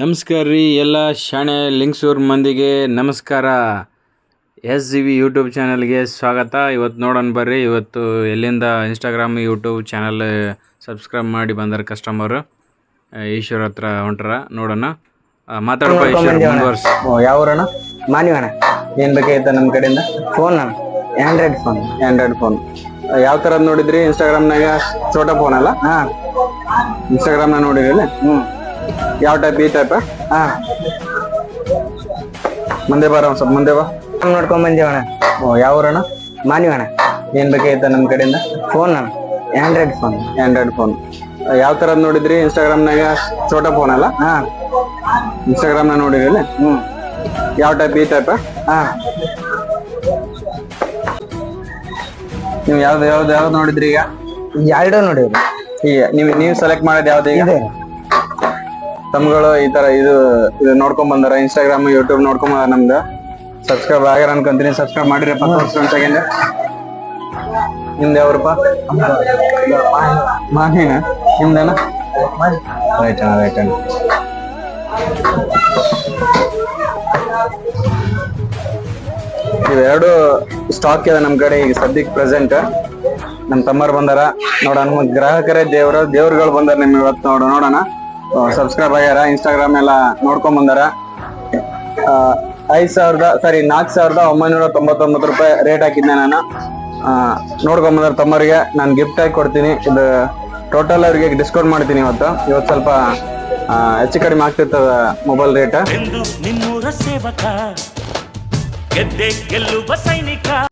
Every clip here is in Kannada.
ನಮಸ್ಕಾರ ರೀ ಎಲ್ಲ ಶಾಣೆ ಲಿಂಗ್ಸೂರ್ ಮಂದಿಗೆ ನಮಸ್ಕಾರ. ಎಸ್ ಜಿ ವಿ ಯೂಟ್ಯೂಬ್ ಚಾನಲ್ಗೆ ಸ್ವಾಗತ. ಇವತ್ತು ನೋಡೋಣ ಬರ್ರಿ. ಇವತ್ತು ಎಲ್ಲಿಂದ ಇನ್ಸ್ಟಾಗ್ರಾಮ್ ಯೂಟ್ಯೂಬ್ ಚಾನಲ್ ಸಬ್ಸ್ಕ್ರೈಬ್ ಮಾಡಿ ಬಂದಾರ ಕಸ್ಟಮರ್ ಈಶ್ವರ್ ಹತ್ರ ಹೊಂಟ್ರ. ನೋಡೋಣ. ಮಾತಾಡಪ್ಪ ಈಶ್ವರ್ ಮುಂದುವರ್ಸ್. ಓ ಯಾವ ಊರಣ್ಣ? ಏನು ಏನ್ ಬೇಕಾಗಿತ್ತ ನಮ್ ಕಡೆಯಿಂದ? Phone android phone android phone ಯಾವ ಥರದ್ದು ನೋಡಿದ್ರಿ? ಇನ್ಸ್ಟಾಗ್ರಾಮ್ನಾಗ ಛೋಟ ಫೋನ್ ಅಲ್ಲ? ಹಾಂ. ಇನ್ಸ್ಟಾಗ್ರಾಮ್ ನೋಡಿರಿ ನೋಡಿರಿ ಹ್ಮ್. ಯಾವ ಟೈಪ್ ಈ ಟೈಪ್ ಹಾ. ಮುಂದೆ ಬಾರ ಒಂದ್ ಸ್ವಲ್ಪ ಮುಂದೆ ಬಾ. ನೋಡ್ಕೊಂಡ್ ಬಂದೇವಣ ಓ ಯಾವ ಊರಣ್ಣ? ಅಣ್ಣ. ಏನ್ ಬೇಕಾಗಿತ್ತ ನಮ್ ಕಡೆಯಿಂದ? ಫೋನ್ ಅಣ್ಣ. ಆಂಡ್ರಾಯ್ಡ್ ಫೋನ್ ಆಂಡ್ರಾಯ್ಡ್ ಫೋನ್ ಯಾವ ತರದ್ ನೋಡಿದ್ರಿ? ಇನ್ಸ್ಟಾಗ್ರಾಮ್ ನಾಗ ಛೋಟಾ ಫೋನ್ ಅಲ್ಲ? ಹಾ. ಇನ್ಸ್ಟಾಗ್ರಾಮ್ನ ನೋಡಿರಿ ಹ್ಮ್. ಯಾವ ಟೈಪ್ ಈ ಟೈಪ್ ಹಾ. ನೀವು ಯಾವ್ದು ಯಾವ್ದು ಯಾವ್ದು ನೋಡಿದ್ರಿ ಈಗ? ಎರಡು ನೋಡಿದ್ರಿ ಈಗ ನೀವು ನೀವು ಸೆಲೆಕ್ಟ್ ಮಾಡೋದು ಯಾವ್ದು ಈಗ? ತಮ್ಗಳು ಈ ತರ ಇದು ಇದು ನೋಡ್ಕೊಂಡ್ ಬಂದಾರ. ಇನ್ಸ್ಟಾಗ್ರಾಮ್ ಯೂಟ್ಯೂಬ್ ನೋಡ್ಕೊಂಡ್ ಬಂದಾರ ನಮ್ದು. ಸಬ್ಸ್ಕ್ರೈಬ್ ಆಗ್ಯಾರ ಅನ್ಕೊಂತೀನಿ ಸಬ್ಸ್ಕ್ರೈಬ್ ಮಾಡಿರಿ ಒಂದು ಸೆಕೆಂಡ್ ನಿಮ್ದು ಯಾವ್ರಪ್ಪ? ಮಾಹಿನ. ನಿಮ್ದೇನ? ರೈಟ್ ಅಣ್ಣ ರೈಟ್ ಅಣ್ಣ ಇವೆರಡು ಸ್ಟಾಕ್ ಇದೆ ನಮ್ ಕಡೆ ಈಗ ಸದ್ಯಕ್ಕೆ ಪ್ರೆಸೆಂಟ್ ನಮ್ ತಮ್ಮರ್ ಬಂದಾರ. ನೋಡೋಣ, ಗ್ರಾಹಕರೇ ದೇವ್ರ, ದೇವ್ರುಗಳು ಬಂದಾರ ನಿಮ್ ಇವತ್ತು ನೋಡ ನೋಡೋಣ. ಸಬ್ಸ್ಕ್ರೈಬ್ ಆಗ್ಯಾರ ಇನ್ಸ್ಟಾಗ್ರಾಮ್ ಎಲ್ಲ ನೋಡ್ಕೊಂಡ್ ಬಂದಾರ. ಐದ್ ಸಾವಿರದ ಸಾರಿ ನಾಲ್ಕು ಸಾವಿರದ ಒಂಬೈನೂರ ತೊಂಬತ್ತೊಂಬತ್ತು ರೂಪಾಯಿ ರೇಟ್ ಹಾಕಿದ್ದೆ ನಾನು. ನೋಡ್ಕೊಂಡ್ ಬಂದಾರ ತಮ್ಮರಿಗೆ ನಾನು ಗಿಫ್ಟ್ ಆಗಿ ಕೊಡ್ತೀನಿ. ಇದು ಟೋಟಲ್ ಅವ್ರಿಗೆ ಡಿಸ್ಕೌಂಟ್ ಮಾಡ್ತೀನಿ ಇವತ್ತು. ಇವತ್ತು ಸ್ವಲ್ಪ ಹೆಚ್ಚು ಕಡಿಮೆ ಆಗ್ತಿರ್ತದ ಮೊಬೈಲ್ ರೇಟ್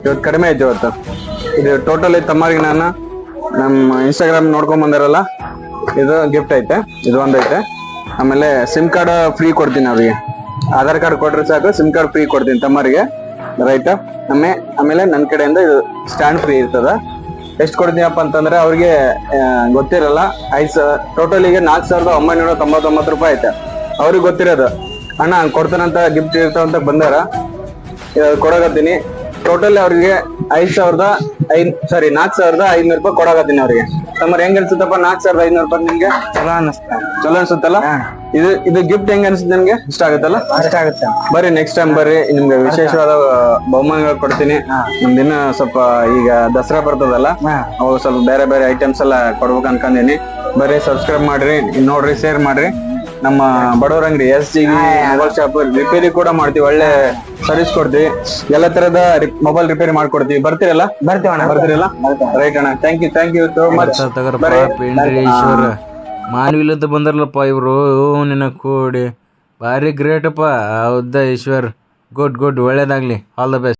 ಇವತ್ತು ಕಡಿಮೆ ಆಯ್ತು ಇವತ್ತು. ಇದು ಟೋಟಲ್ ತಮ್ಮರಿಗೆ ನಾನು ನಮ್ಮ ಇನ್ಸ್ಟಾಗ್ರಾಮ್ ನೋಡ್ಕೊಂಡ್ ಬಂದಾರಲ್ಲ. ಇದು ಗಿಫ್ಟ್ ಐತೆ, ಇದು ಒಂದ್ ಐತೆ. ಆಮೇಲೆ ಸಿಮ್ ಕಾರ್ಡ್ ಫ್ರೀ ಕೊಡ್ತೀನಿ ಅವ್ರಿಗೆ. ಆಧಾರ್ ಕಾರ್ಡ್ ಕೊಟ್ರೆ ಸಾಕು ಸಿಮ್ ಕಾರ್ಡ್ ಫ್ರೀ ಕೊಡ್ತೀನಿ ತಮ್ಮರಿಗೆ. ರೈಟ್ ಆಮೇ ಆಮೇಲೆ ನನ್ನ ಕಡೆಯಿಂದ ಇದು ಸ್ಟ್ಯಾಂಡ್ ಫ್ರೀ ಇರ್ತದ. ಎಷ್ಟು ಕೊಡ್ತೀನಪ್ಪ ಅಂತಂದ್ರೆ ಅವ್ರಿಗೆ ಗೊತ್ತಿರಲ್ಲ. ಐದ್ ಸಾವಿರ ಟೋಟಲ್ ನಾಲ್ಕು ಸಾವಿರದ ಒಂಬೈನೂರ ತೊಂಬತ್ತೊಂಬತ್ತು ರೂಪಾಯಿ ಐತೆ. ಅವ್ರಿಗೆ ಗೊತ್ತಿರೋದು. ಅಣ್ಣ, ಕೊಡ್ತಾನಂತ ಗಿಫ್ಟ್ ಇರ್ತಾವಂತ ಬಂದಾರ. ಕೊಡಗತ್ತೀನಿ ಟೋಟಲ್ ಅವ್ರಿಗೆ ಐದ್ ಸಾವಿರದ ಐದ್ ಸಾರಿ ನಾಲ್ಕ್ ಸಾವಿರದ ಐದ್ನೂರು ರೂಪಾಯಿ ಕೊಡಾಕತ್ತೀನಿ ಅವ್ರಿಗೆ. ತಮ್ಮ ಹೆಂಗ್ ಅನ್ಸುತ್ತಪ್ಪ ನಾಕ್ ಸಾವಿರದ ಐದ್ನೂರು ರೂಪಾಯಿ ನಿಮ್ಗೆ? ಚಲೋ ಅನಿಸ್ತ. ಚಲೋ ಅನ್ಸುತ್ತಲ್ಲ? ಇದು ಇದು ಗಿಫ್ಟ್ ಹೆಂಗ್ ಅನ್ಸುತ್ತೆ ನಿಮ್ಗೆ? ಇಷ್ಟ ಆಗುತ್ತಲ್ಲ? ಅಷ್ಟ ಆಗುತ್ತೆ. ಬರ್ರಿ ನೆಕ್ಸ್ಟ್ ಟೈಮ್ ಬರ್ರಿ. ನಿಮ್ಗೆ ವಿಶೇಷವಾದ ಬಹುಮಾನಗಳು ಕೊಡ್ತೀನಿ. ಮುಂದಿನ ಸ್ವಲ್ಪ ಈಗ ದಸರಾ ಬರ್ತದಲ್ಲ ಅವಾಗ ಸ್ವಲ್ಪ ಬೇರೆ ಬೇರೆ ಐಟಮ್ಸ್ ಎಲ್ಲ ಕೊಡ್ಬೇಕು ಅನ್ಕೊಂಡಿನಿ ಬರ್ರಿ ಸಬ್ಸ್ಕ್ರೈಬ್ ಮಾಡ್ರಿ. ನೋಡ್ರಿ ಶೇರ್ ಮಾಡ್ರಿ. ನಮ್ಮ ಬಡವರ ಅಂಗಡಿ S G mobile shop repair ಕೂಡ ಮಾಡ್ತೀವಿ ಒಳ್ಳೆ ಸರ್ವಿಸ್ ಕೊಡ್ತೀವಿ. ಎಲ್ಲ ತರದ ಮೊಬೈಲ್ ರಿಪೇರಿ ಮಾಡ್ಕೊಡ್ತೀವಿ. ಬರ್ತೀರಲ್ಲ? ಬರ್ತೀವಣ್ಣ ಬರ್ತೀರಲ್ಲ? ರೈಟ್ ಅಣ್ಣ. Thank you thank you so much ಮಾನವಿಲ್ಲದ ಪೇಂಡ್ರಿ ಈಶ್ವರ್. ಮಾನವಿಲಂತ ಬಂದಾರಲ್ಲಪ್ಪ ಇವರು. ನಿನ್ನ ಕೂಡಿ. ಭಾರಿ ಗ್ರೇಟಪ್ಪ ಹೌದಾ ಈಶ್ವರ್? ಗುಡ್ ಗುಡ್ ಒಳ್ಳೇದಾಗ್ಲಿ. All the best